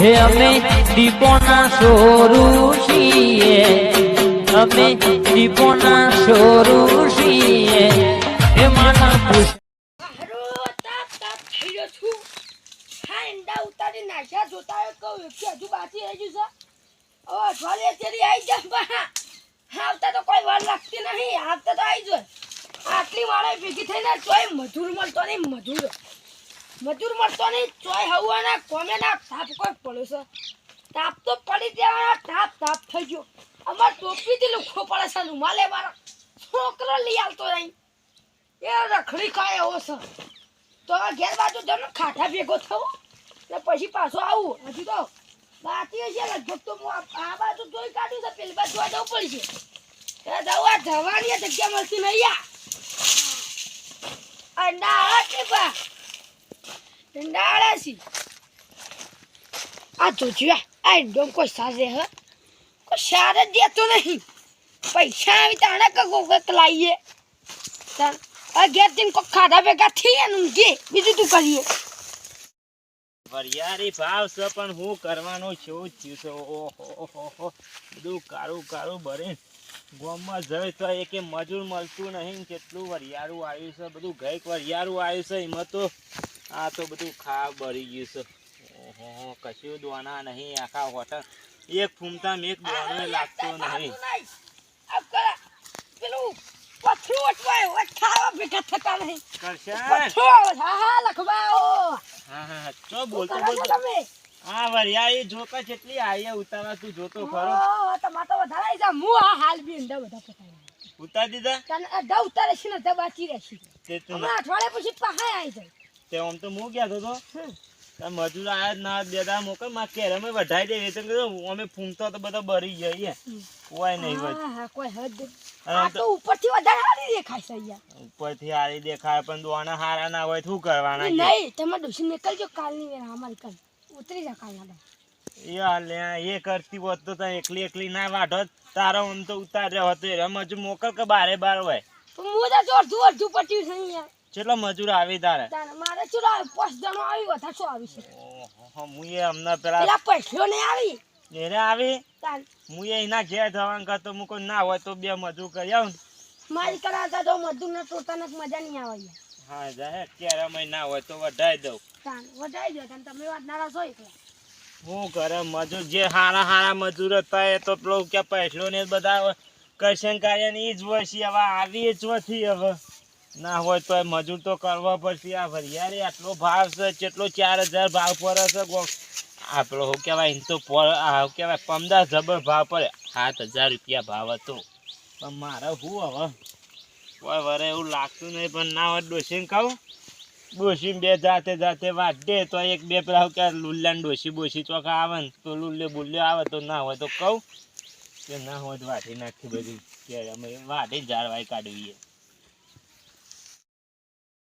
હે અમે દીપોના સોરું છીએ અમે દીપોના સોરું છીએ હે માના ઈંડા ઉતારી નાખ્યા જોતા કહું કે હજુ બાકી રહી ગયું છે ઓ અઠવાડિયે તેરી આવી જા બા. આવતા તો કોઈ વાર લાગતી નહીં. આવતા તો આવી જાય આટલી વાળા ભેગી થઈને ચોય મજૂર મળતો નહીં મજૂર મજૂર મળતો નહીં ચોય હવાના કોમે ના તાપ કોઈ પડ્યો છે. તાપ તો પડી દેવાના તાપ તાપ થઈ ગયો. અમાર ટોપીથી લુખો પડે છે, રૂમાલે મારો. છોકરો લઈ આવતો નહીં. એ રખડી ખાય એવો છે. તો હવે ઘેર બાજુ જનો ખાટા ભેગો થવો ને પછી પાછો આવું. હજી તો બાકી છે, લગભગ તો હું આ આ બાજુ જોઈ કાઢ્યું છે, પેલી બાજુ જોવા પડશે. એ જવા જવાની જગ્યા મળતી નહીં આ કે છે છે. આ જોજો આ ઇન્ડોમ કોઈ સાજે, હ? સાર જ દેતો નહીં. પૈસા આવી તાણે કકો કક લાવીએ અગિયાર કોઈ ખાધા ભેગા બીજું તું કરીએ? વરિયાળી ભાવ છે, પણ હું કરવાનું છું જ છે. ઓહો બધું કાળું કાળું ભરીને ગોમમાં જઈ તો એકે મજૂર મળતું નહીં કેટલું વરિયાળું આવ્યું છે. બધું ગઈક વરિયાળું આવ્યું છે. એમાં તો આ તો બધું ખા ભરી ગયું છે. ઓહો કશું દોના નહીં આખા હોટલ. એક ફૂમતા એક દોનો લાગતો નહીં. પેલું પથરું અટવાયો અઠાવા ભેગા થતા નહીં કરશન હા હા લખવાઓ હા. હા બોલતો બોલતો. વરિયાળી જોકા જેટલી આવી ઉતારા તું જોતો ખરો. ઓહો, તો વધારે જા હું આ હાલ બી અંડા બધા ઉતાર દીધા? તને અડધા ઉતારે છે ને અડધા બાકી રહેશે. તે તું અઠવાડિયા પછી પહાય આવી જાય. તે આમ તો હું કહેતો તો. મજૂર આયા જ ના દાડા મોકલમાં કેર અમે વઢાઈ દે વેતન કે અમે ફૂમતો તો બધા બરી જઈએ. કોઈ નહીં હોય. કોઈ હદ આ તો ઉપરથી વધારે હારી દેખાય છે અહીંયા. ઉપરથી હારી દેખાય પણ દોણા હારા ના હોય શું કરવાના નહીં તમે ડોસી નીકળજો કાલની વેળા અમારી કાલ. ઉતરી જા કાલના દાડે. એ એ કરતી હોત તો એકલી એકલી ના વાઢો તારો આમ તો ઉતાર્યો હતો એ મજૂર મોકલ કે બારે બાર હોય. હું તો અડધું અડધું પટ્યું છે અહીંયા. કેટલો મજૂર આવી તારે? મારે ચલો પાંચ જણો આવી વધારે શું આવી છે ઓહો, હું એ હમણાં પેલા પેલા પૈસો નહીં આવી? એને આવી? હું એ એના ઘેર જવાનું કરતો હું કોઈ ના હોય તો બે મજૂર કરી આવું મારી કરાતા તો મજૂર ને તોતા મજા નહીં આવે હા જાય ક્યારે અમે ના હોય તો વઢાઈ દઉં. વધારી દો તમે વાત નારાજ હોય એકલા હું કરે મજૂર જે હારા હારા મજૂર હતા એ તો પેલો કે પૈસલો ને બધા કરશન કાર્યની જ હોય છે હવે આવી જ નથી હવે. ના હોય તો મજૂર તો કરવા પડશે આ ભરિયારી આટલો ભાવ છે, કેટલો ચાર હજાર ભાવ પડે છે આપણો શું કહેવાય, એમ તો શું કહેવાય, પંદર જબર ભાવ પડે. સાત હજાર રૂપિયા ભાવ હતો. પણ મારે શું હવે? કોઈ વરે એવું લાગતું નહીં, પણ ના હોય ડોસીને કહું. ડોસી બે જાતે જાતે વાટે, તો એક બે પેલા કે લુલ્લા ડોસી બોસી ચોખા આવે ને, તો લુલ્લે બુલ્લે આવે, તો ના હોય તો કહું. કે ના હોય તો વાટી નાખી બધી. કે અમે વાટી જાળવાઈ કાઢવીએ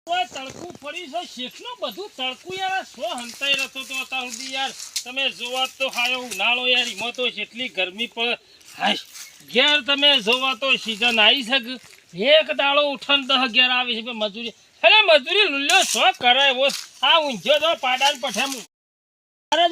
કોઈ તડકું પડી છે શેખનું બધું તડકું યાર. સો હંતાઈ રહેતો તો અત્યાર સુધી યાર. તમે જોવા તો હાયો ઉનાળો યાર. એમાં તો જેટલી ગરમી પડે હાય. ઘેર તમે જોવા તો સીઝન આવી શકે એક દાડો ઉઠન દહ ઘેર આવી છે. મજૂરી અરે મજૂરી લુલ્યો છો કરે? આ ઊંઝો તો પાડાન પઠે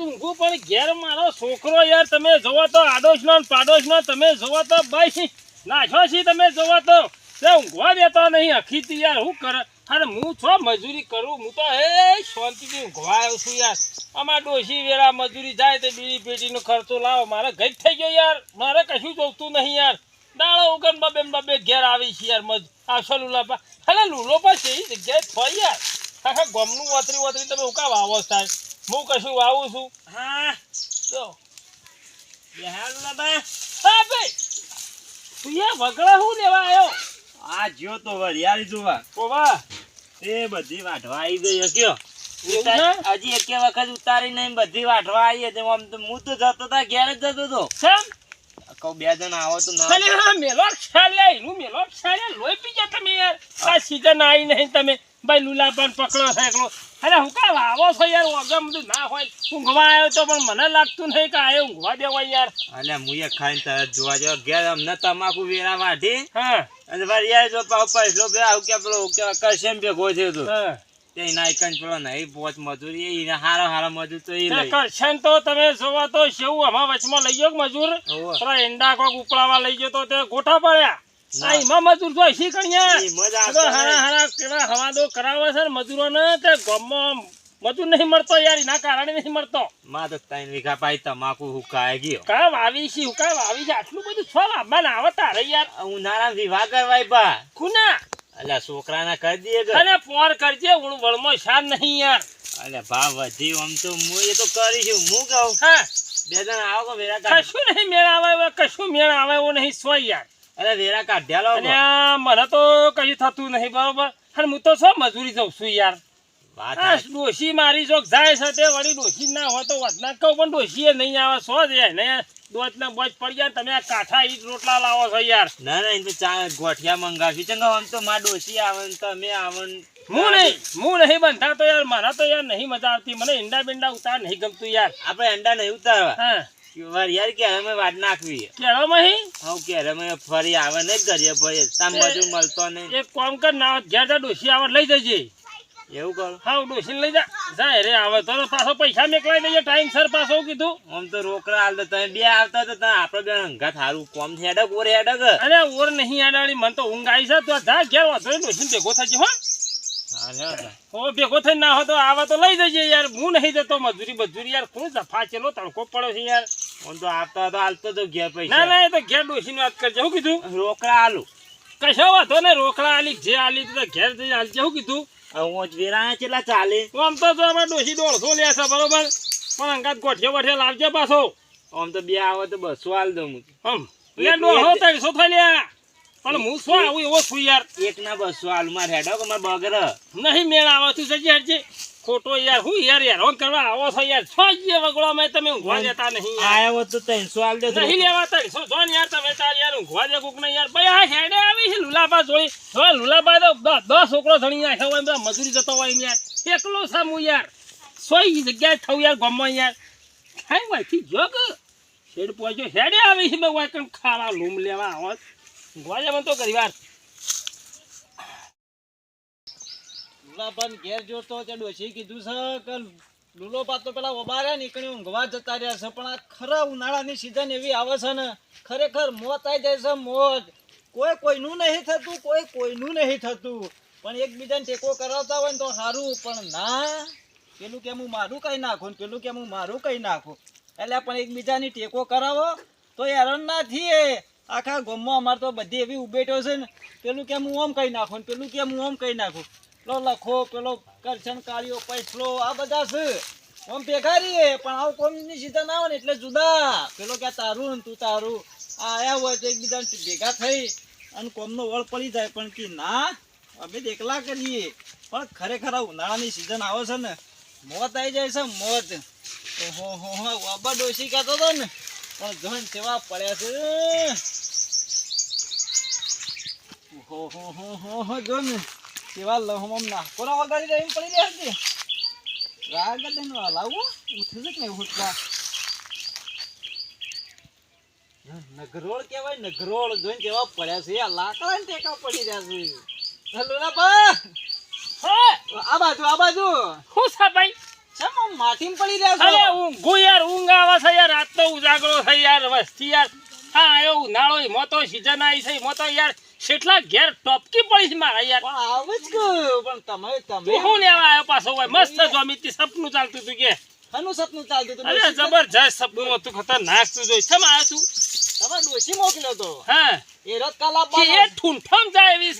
ઊંઘું પણ ઘેર મારો છોકરો યાર. તમે જોવો તો આડોશનો પાડોશનો, તમે જોવો તો બસ. નાશો છી તમે જોવો તો. ઊંઘવા દેતો નહીં. હકીતી યાર હું કરે? અરે હું છો મજૂરી કરું હું તો એ શાંતિથી ઊંઘવા આવ્યો છું યાર. અમારા ડોશી વેળા મજૂરી જાય તો બીડી પેટીનો ખર્ચો લાવો. મારે ગઈ થઈ ગયો યાર. મારે કશું જોતું નહીં યાર. દાળો ઉગન બબે બબે ઘેર આવી છે યાર મજ આવશો લુલા પા અલે લુલો પા છે એ જગ્યાએ થઈ યાર. આખા ગમનું વતરી વતરી તમે ઉકા વાવો સાહેબ. હું કશું વાવું છું. હા. જો. બેહાર લાબા હા ભાઈ. તું યાર વગડા હું લેવા આવ્યો? આ જ્યો તો વરિયાળી જોવા. કોવા એ બધી વાટવા આવી ગઈ કયો હજી એક વખત ઉતારી નહીં બધી વાટવા આવી હતી. આમ તો હું તો જતો તા ઘેર જ જતો તો કહું બે જણ આવો તો ના. મેલો ખ્યાલ એનું મેલો ખ્યાલ લોહી પી ગયા તમે યાર. આ સીઝન આવી નહીં તમે. ભાઈ લુલાપાન પકડો છે એકલો. અરે હું કાં આવો છો યાર વગર બધું ના હોય. ઊંઘવા આવ્યો તો પણ મને લાગતું નહીં કે આયો ઊંઘવા દેવાય યાર. અલ્યા મુએ ખાઈને તરત જોવા જાવ ઘેર અમને તમાકુ વેરા વાઢી. હા. અને યાર જો પાવ પૈસલો બે આવું કે પેલો કે કરશે ભેગો થયો તો. હા. તે એના એકન પેલો નહીં પોચ મજૂરી એને હારા હારા મજૂર તો એ કરશન તો તમે જોવા તો શેવું આમાં વચમાં લઈ ગયો મજૂર. પેલા એંડા કોક ઉપડાવા લઈ ગયો તો તે ગોઠા પડ્યા. એમાં મજૂર તો હસી કણ્યા હારા હારા કેવા હવાદો કરાવે છે ને મજૂરોને તે ગામમાં મજૂર નહીં મળતો યાર એના કારણે નહીં મળતો. માં તો ત્રણ વીઘા પાઈ તમાકુ હુકાય ગયો. કા વાવી છે કા વાવી છે? આટલું બધું છો લાંબા ના આવે તારે યાર. ઉનાળા વિવાહ કરવાય બા. ખુના અલ્યા છોકરાના કરી દઈએ અને પોર કરજે હું વળમાં શાન નહીં યાર. અલ્યા ભાવ વધી આમ તો હું એ તો કરીશું. હું કહું? હા. બે જણ આવો કે વેરા કશું નહીં મેળ આવે કશું મેળ આવે એવું નહીં સોય યાર. અરે વેરા કાઢ્યા લો અને મને તો કઈ થતું નહીં બરોબર? અને હું તો શું મજૂરી જઉં છું યાર. ડોશી મારી જોક જાય છે તે વળી ડોશી ના હોય તો વધના કહું પણ ડોશી નહીં આવે સો જ ને. દોત ને બોજ પડી જાય તમે આ કાઠા ઈજ રોટલા લાવો છો યાર. ના ના તો ચા ગોઠિયા મંગાવી છે. આમ તો માં ડોસી આવે ને તમે આવે ને હું નહીં હું નહીં બંધા તો યાર મને તો યાર નહીં મજા આવતી. મને ઈંડા બિંડા ઉતાર નહીં ગમતું યાર. આપણે અંડા નહીં ઉતારવા. હા. વાર યાર કે અમે વાત નાખવી કેળો મહી? હું કે અમે ફરી આવે ને કરીએ ભાઈ તામ બધું મળતો નહીં. એક કોમ કર ના ઘેર ત્યાં ડોસી આવે લઈ જજે. એવું કરો. હા ડોશી લઈ જા. જાય રે આવે તો પાછો પૈસા મેકલાઈ દઈએ ટાઈમ સર પાછો કીધું. આમ તો રોકડા હાલ તો તમે બે આવતા તો તમે આપણે બે હંગા થારું કોમથી હેડક ઓર હેડક. અરે ઓર નહીં આડાડી મને તો ઊંઘ આવી છે. તો જા ઘેર વાંધો ડોસી ભેગો થજે હો. હા હેડો. ભેગો થઈ ના હોય તો આવા તો લઈ જજે યાર. હું નહીં જતો મજૂરી મજૂરી યાર. કોણ જફા ચેલો તડકો પડ્યો છે યાર? આમ તો આપતા તો હાલતો તો ઘેર પૈસા. ના એ તો ઘેર ડોસીની વાત કરજે. હું કીધું? રોકડા હાલું કશો વાંધો ને રોકડા આલી જે આલી તો ઘેર જઈ આલજે. હું કીધું? હું વેરા કેટલા ચાલે? આમ તો તો અમે ડોસી દોઢસો લે છે બરોબર? પણ અંગાત ગોઠિયો વઠે લાવજે પાછો. આમ તો બે આવે તો બસો હાલ દઉં હું. આમ લે દોઢસો ત્રણસો થઈ લ્યા પણ હું શું આવું એવો છું યાર? એક ના બસો હાલ મારે હેડો કે મારે બગર. નહીં મેળ આવે તું સજી હરજે ખોટો યાર હું યાર યાર કરવા આવો છો યાર. છો જે વગડો મેં તમે ઊંઘવા દેતા નહીં આયો તો ત્રણસો સવાલ દે નહીં લેવા ત્રણસો સો. ને યાર તમે તાર યાર ઊંઘવા દે કોક ને યાર. ભાઈ આ હેડે આવી છે લુલાબા જોઈ. હવે લુલાબા તો દસ દસ છોકરો ધણી આ હોય બધા મજૂરી જતો હોય યાર. એકલો સામુ યાર. સોય જગ્યાએ થવું યાર ગમવા યાર. ખાઈ વાયથી જોગ. શેડ પહોંચ્યો હેડે આવી છે મે વાય ખાવા લૂમ લેવા આવો ઊંઘવા દે મને તો ઘણી લુલાભાન ઘેર જોતો તે ડોસી કીધું છે કે લુલો પાતો પેલા ઓબાર્યા નીકળી ઊંઘવા જતા રહ્યા છે. પણ આ ખરા ઉનાળાની સિઝન એવી આવે છે ને, ખરેખર મોત આવી જાય છે મોત. કોઈ કોઈનું નહીં થતું, કોઈ કોઈનું નહીં થતું. પણ એકબીજાને ટેકો કરાવતા હોય ને તો સારું પણ ના, પેલું કે હું મારું કઈ નાખું ને પેલું કે હું મારું કઈ નાખું? એટલે પણ એકબીજાની ટેકો કરાવો તો હેરાન ના થઈએ. આખા ગામમાં અમારે તો બધી એવી ઉભેટો છે ને, પેલું કે હું ઓમ કઈ નાખું ને પેલું કે હું ઓમ કઈ નાખું? પેલો લખો, પેલો કરશન કાળીઓ પૈસલો, આ બધા છે. ઓમ ભેગા રહીએ, પણ આવું કોમની સીઝન આવે ને એટલે જુદા. પેલો કે તારું ને તું તારું. આ આયા હોય તો એકબીજાને ભેગા થઈ અને કોમનો વળ પડી જાય. પણ કે ના, અમે એકલા કરીએ. પણ ખરેખર આ ઉનાળાની સિઝન આવે છે ને, મોત આવી જાય છે, મોત. ઓહો, હો હો વાબા ડોસી કહેતો હતો ને, પણ ધન સેવા પડ્યા છે. ઓહો હો હો હો, જો ને. કેવા લહમમ નાકોરા વગાડી રહી પડી રહ્યા છે? રાગ દન લાવો. ઉઠે છે કે નહીં? ઉઠવા નગરોળ કેવાય નગરોળ જોઈને કેવા પડ્યા છે. આ લાકડા ને ટેકા પડી રહ્યા છે. હલો ના બા. આ બાજુ આ બાજુ. શું છે ભાઈ? કેમ આમ પડી રહ્યા અરે છો ઊંઘું યાર ઊંઘ આવે છે યાર. રાત તો ઉજાગરો થઈ યાર. વસ્તી યાર. હા એવું ઉનાળો મોતો સીઝન આવી છે. મોતો યાર કેટલા ઘેર ટપકી પડી છે મારા યાર. આવે જ પણ તમે તમે હું લેવા આવ્યો પાછો? હોય મસ્ત જોમીતી સપનું ચાલતું હતું કે. હનુ સપનું ચાલતું હતું? અરે જબરજસ્ત સપનું હતું ખતરનાક તું જોઈ કેમ આવ્યો તું? તમે ડોશી મોકલ્યો તો. હા. એ કાલ જાય એવી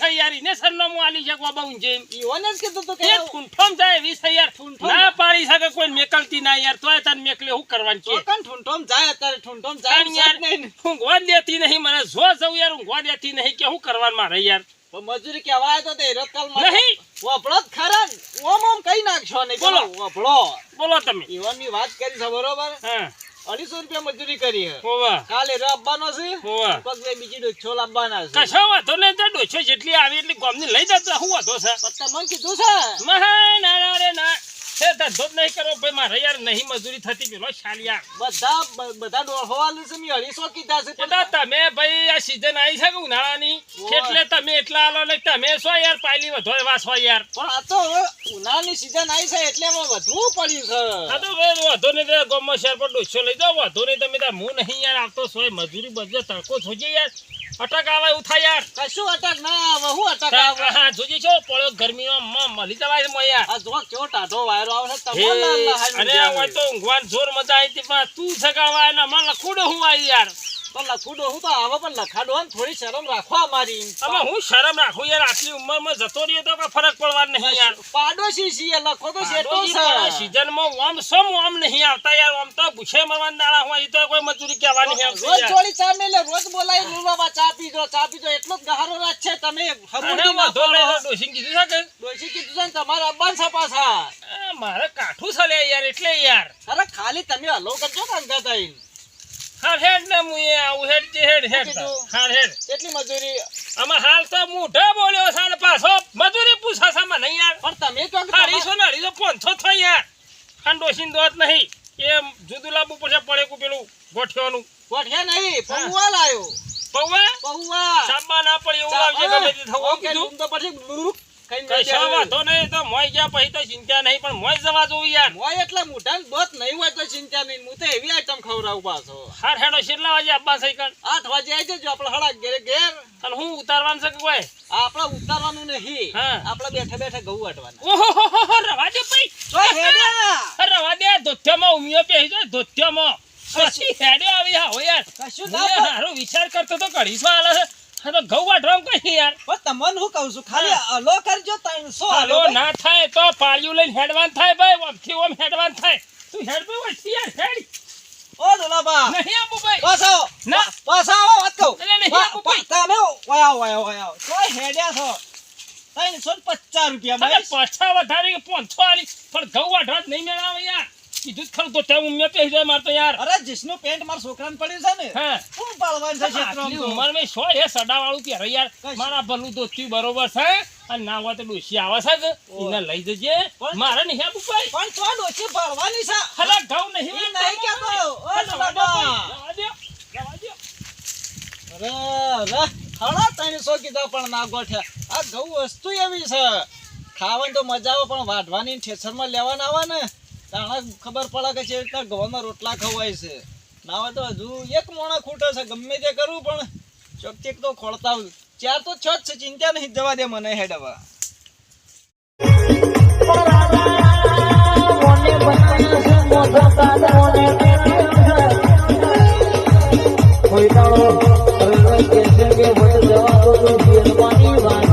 સરનામું આલી છે બાબા ઊંઝે એમ. ઈવોને જ કીધું તું કે એ ઠૂંઠમ જાય એવી છે યાર ના પાડી શકે કોઈ મેકલતી ના યાર તોય તને મેકલે હું કરવાનું છે ચોકન ઠૂંઠોમ જાય અત્યારે? ઠૂંઠોમ જાય યાર ઊંઘવા જ દેતી નહીં મને જો જવું યાર ઊંઘવા દેતી નહીં કે હું કરવાનું મારે યાર? મજૂરી કેવાય તો તે રથ કાલ નહીં. જ ખરા ઓમ ઓમ કઈ નાખશો નહીં બોલો. પેલો બોલો તમે. ઈવનની વાત કરી છે બરોબર? હા. અઢીસો રૂપિયા મજૂરી કરી કાલે આપવાનો છે પગલે બીજી ડોછો લાવવાના છે. કશો વાંધો નહીં ડોછો જેટલી આવી એટલી ગોમની લઈ જતો શું વાંધો છે? પણ તમને કીધું છે. હે ધંધો જ નહીં કરો ભાઈ મારે યાર નહીં મજૂરી થતી પેલો શાલિયા બધા બધા વાળું છે મેં અઢીસો કીધા છે. બધા તમે ભાઈ આ સીઝન આવી છે કે ઉનાળાની? એટલે તમે એટલા આલો ને તમે શું યાર પાયલી વધો એવા છો યાર. પણ આ તો ઉનાળાની સીઝન આવી છે એટલે હવે વધવું પડ્યું આ છે તો ભાઈ વધો નહીં તો ગમો શેર પર ડોસો લઈ જાઓ વધો નહીં તમે તાર હું નહીં યાર આવતો સોય મજૂરી બધે તડકો જોજે યાર. અટક આવે એવું થાય યાર. કશું અટક ના આવે હું અટક આવે? હા જોજી છો પડ્યો ગરમીમાં માં મલી જવાય મોય. યાર આ જો કેવો ટાઢો વાયરો આવે છે હે, અરે હોય. તો ઊંઘવાન જોર મજા આવી હતી પણ તું સગાડવા ને માં લખુડો હું આવી યાર. તો લખુડો હું તો આવે પણ લખાડો ને થોડી શરમ રાખવા અમારી તમે હું શરમ રાખું યાર આટલી ઉંમરમાં જતો રહ્યો તો કઈ ફરક પડવા નહીં યાર. પાડોશી છીએ લખો તો શેઠો છે. સીઝનમાં ઓમ સમ ઓમ નહીં આવતા યાર ઓમ તો ભૂસે મરવાના દાડા હોય એ તો કોઈ મજૂરી કહેવાની રોજ યાર. ચા મેલે રોજ બોલાવી લુલવા ચા પીજો ચા પીજો એટલો જ ગહારો છે તમે કીધું છે કે? કીધું છે ને તમારે અબ્બાન છે પાછા. મારે કાઠું છે યાર એટલે યાર. અરે ખાલી તમે હલો કરજો ને આઈને. હા હેડ ને હું આવું હેડ જે હેડ હેડ કીધું? હેડ. કેટલી મજૂરી? આમાં હાલ તો મોઢે બોલ્યો છે ને પાછો મજૂરી પૂછા છે મને યાર. પણ તમે તો અઢીસો ને અઢીસો પાંચસો થાય યાર. અને દોત નહીં. એ જુદું લાવવું પડશે પડે પેલું ગોઠવાનું નહીં પૌવા લાયો. પૌવા? પૌવા. સાંબા ના પડે એવું લાવજે ગમે તે થવું. કીધું? તો પછી બ્લુક ખાઈને જઈ કશો. નહીં તો મોય ગયા પછી તો ચિંતા નહીં પણ મોય જવા જોવું યાર. મોય એટલે મોઢાને દોત નહીં હોય તો ચિંતા નહીં. હું તો એવી આઈટમ ખવડાવું પાછો. હાર હેડો છેલ્લા વાગે આપવા સાયકલ આઠ વાગે આવી જજો આપણે હળા ઘેરે ઘેર. અને હું ઉતારવાનું છે કોઈ? આપણે ઉતારવાનું નહીં. હા. આપણે બેઠા બેઠા ઘઉં વાટવાના. ઓહો રવા દે ભાઈ. તો હેડ્યા. રવા દે ધોત્યામાં ઉમિયો પહેરી જાય ધોત્યામાં. પછી હેડે આવી હા યાર. કશું ના હારો વિચાર કરતો તો કઢીસો આલે છે. હા તો ઘઉં વાટવામાં કઈ યાર. પણ તમને હું કહું છું ખાલી હલો કરજો ત્રણસો હાલો ના થાય તો પાળિયું લઈને હેડવાન થાય ભાઈ ઓમથી ઓમ હેડવાન થાય. તું હેડ ભાઈ વચ્ચે યાર હેડ. ઓ દુલાબા નહીં આપું ભાઈ. પાછો. ના. પાછો આવો વાત કહું એટલે નહીં આપું ભાઈ. તમે વાયો વાયો વાયો તોય હેડ્યા છો. ત્રણસો ને પચાસ રૂપિયા ભાઈ. પાછા વધારે કે પાંચસો આલી. પણ ઘઉં વાટવા જ નહીં મેળાવે યાર. કીધું જ ખરું ત્યાં ઉમિયો પહેરી જાય મારે તો યાર. અરે જીસનું પેન્ટ મારા છોકરાને પડ્યું છે ને? હા. શું પાડવાનું છે આટલી તો? ઉંમરમાં શો એ કે અરે યાર. મારા ભલું ધોતી બરોબર છે. અને ના હોય તો ડોસી આવે છે એને લઈ જજે. મારે નહીં આપું ભાઈ પણ તો ડોસી પાડવાની છે. હલા ઘઉં નહીં નહીં. ભાઈ. ઓ જવા દો. બાબા. જવા દો, અરે અરે. હળા ત્રણસો કીધા પણ ના ગોઠ્યા આ ઘઉં વસ્તુ એવી છે. ખાવાની તો મજા આવે પણ વાઢવાની ઠેસરમાં લેવાના આવે ને. તાણા ખબર પડે કે છે રીતના ઘઉંના રોટલા ખવાય છે. ના હોય તો હજુ એક મોણા ખૂટે છે, ગમે તે કરું પણ ચોકચેક તો ખોળતા ચાર તો છ જ છે, ચિંતા નહીં, જવા દે મને હેડ હવે કોઈ દાડો કે જવા દો તો